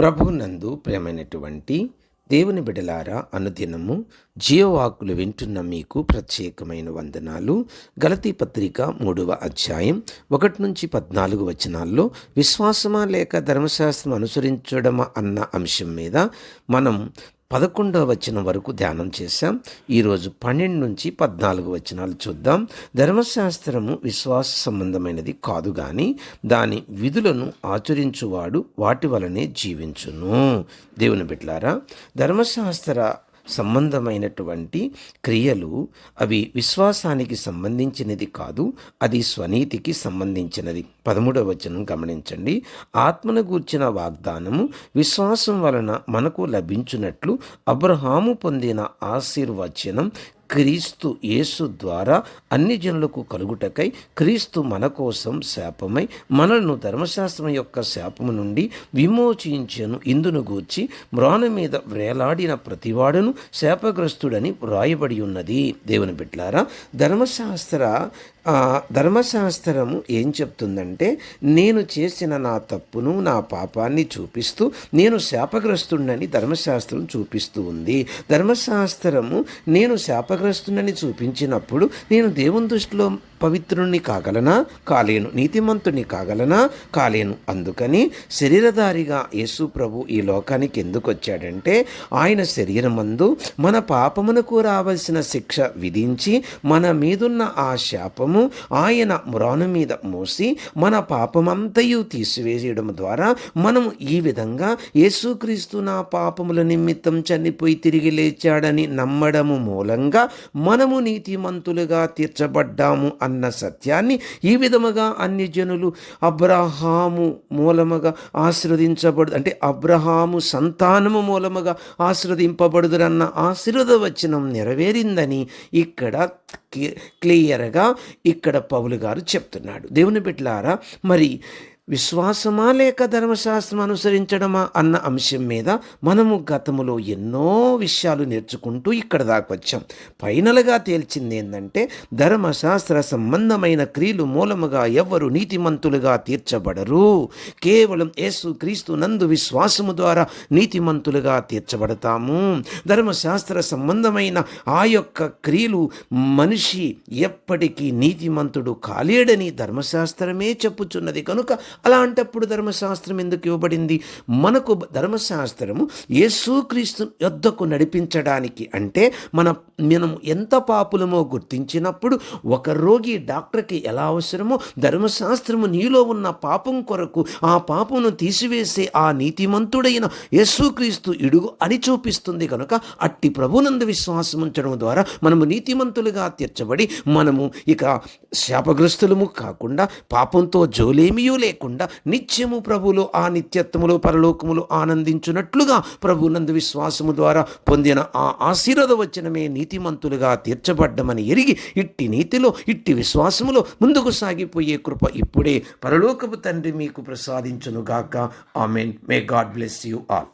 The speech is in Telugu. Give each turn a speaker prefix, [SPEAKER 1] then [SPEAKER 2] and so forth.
[SPEAKER 1] ప్రభునందు ప్రేమైనటువంటి దేవుని బిడలారా అనుదినము జీవవాకులు వింటున్న మీకు ప్రత్యేకమైన వందనాలు. గలతీ పత్రిక మూడవ అధ్యాయం ఒకటి నుంచి పద్నాలుగు వచనాల్లో విశ్వాసమా లేక ధర్మశాస్త్రం అనుసరించడమా అన్న అంశం మీద మనం పదకొండవ వచనం వరకు ధ్యానం చేశాం. ఈరోజు పన్నెండు నుంచి పద్నాలుగు వచనాలు చూద్దాం. ధర్మశాస్త్రము విశ్వాస సంబంధమైనది కాదు కానీ దాని విధులను ఆచరించువాడు వాటి వలనే జీవించును. దేవుని బిడ్లారా ధర్మశాస్త్ర సంబంధమైనటువంటి క్రియలు అవి విశ్వాసానికి సంబంధించినది కాదు అది స్వనీతికి సంబంధించినది. పదమూడవ వచనం గమనించండి. ఆత్మను గూర్చిన వాగ్దానము విశ్వాసం వలన మనకు లభించినట్లు అబ్రహాము పొందిన ఆశీర్వచనం క్రీస్తు యేసు ద్వారా అన్ని జనులకు కలుగుటకై క్రీస్తు మన కోసం శాపమై మనలను ధర్మశాస్త్రం యొక్క శాపము నుండి విమోచించను. ఇందును గూర్చి మ్రాణ మీద వేలాడిన ప్రతివాడును శాపగ్రస్తుడని వ్రాయబడి ఉన్నది. దేవుని బిడ్లారా ధర్మశాస్త్ర ధర్మశాస్త్రము ఏం చెప్తుందంటే నేను చేసిన నా తప్పును నా పాపాన్ని చూపిస్తూ నేను శాపగ్రస్తుడని ధర్మశాస్త్రం చూపిస్తూ ఉంది. ధర్మశాస్త్రము నేను శాప శాపగ్రస్తుడని చూపించినప్పుడు నేను దేవుని దృష్టిలో పవిత్రుణ్ణి కాగలనా? కాలేను నీతిమంతుని కాగలనా? కాలేను. అందుకని శరీరధారిగా యేసు ప్రభు ఈ లోకానికి ఎందుకు వచ్చాడంటే ఆయన శరీరమందు మన పాపమునకు రావలసిన శిక్ష విధించి మన మీదున్న ఆ శాపము ఆయన మ్రాను మీద మోసి మన పాపమంతయు తీసివేయడం ద్వారా మనం ఈ విధంగా యేసుక్రీస్తు నా పాపముల నిమిత్తం చనిపోయి తిరిగి లేచాడని నమ్మడము మూలంగా మనము నీతిమంతులుగా తీర్చబడ్డాము అన్న అన్న సత్యాన్ని ఈ విధముగా అన్ని జనులు అబ్రహాము మూలముగా ఆశీర్వదించబడు అంటే అబ్రహాము సంతానము మూలముగా ఆశీర్వదింపబడుదురన్న ఆశీర్వద వచనం నెరవేరిందని ఇక్కడ క్లియర్గా ఇక్కడ పౌలు గారు చెప్తున్నాడు. దేవుని బిడ్డలారా మరి విశ్వాసమా లేక ధర్మశాస్త్రం అనుసరించడమా అన్న అంశం మీద మనము గతములో ఎన్నో విషయాలు నేర్చుకుంటూ ఇక్కడ దాకా వచ్చాం. ఫైనల్గా తేల్చింది ఏంటంటే ధర్మశాస్త్ర సంబంధమైన క్రియలు మూలముగా ఎవ్వరు నీతిమంతులుగా తీర్చబడరు. కేవలం యేసు క్రీస్తు నందు విశ్వాసము ద్వారా నీతిమంతులుగా తీర్చబడతాము. ధర్మశాస్త్ర సంబంధమైన ఆ యొక్క క్రియలు మనిషి ఎప్పటికీ నీతిమంతుడు కాలేడని ధర్మశాస్త్రమే చెప్పుచున్నది. కనుక అలాంటప్పుడు ధర్మశాస్త్రం ఎందుకు ఇవ్వబడింది? మనకు ధర్మశాస్త్రము యేసుక్రీస్తు యొద్దకు నడిపించడానికి అంటే మన మనం ఎంత పాపులమో గుర్తించినప్పుడు ఒక రోగి డాక్టర్కి ఎలా అవసరమో ధర్మశాస్త్రము నీలో ఉన్న పాపం కొరకు ఆ పాపమును తీసివేసే ఆ నీతిమంతుడైన యేసుక్రీస్తు ఇడుగు అని చూపిస్తుంది కనుక అట్టి ప్రభునందు విశ్వాసం ఉంచడం ద్వారా మనము నీతిమంతులుగా తీర్చబడి మనము ఇక శాపగ్రస్తులము కాకుండా పాపంతో జోలేమియూ లేకుండా నిత్యము ప్రభులు ఆ నిత్యత్వములు పరలోకములు ఆనందించున్నట్లుగా ప్రభునందు విశ్వాసము ద్వారా పొందిన ఆ ఆశీర్వద వచనమే నీతిమంతులుగా తీర్చబడ్డమని ఎరిగి ఇట్టి నీతిలో ఇట్టి విశ్వాసములో ముందుకు సాగిపోయే కృప ఇప్పుడే పరలోకపు తండ్రి మీకు ప్రసాదించునుగాక. Amen. May God bless you all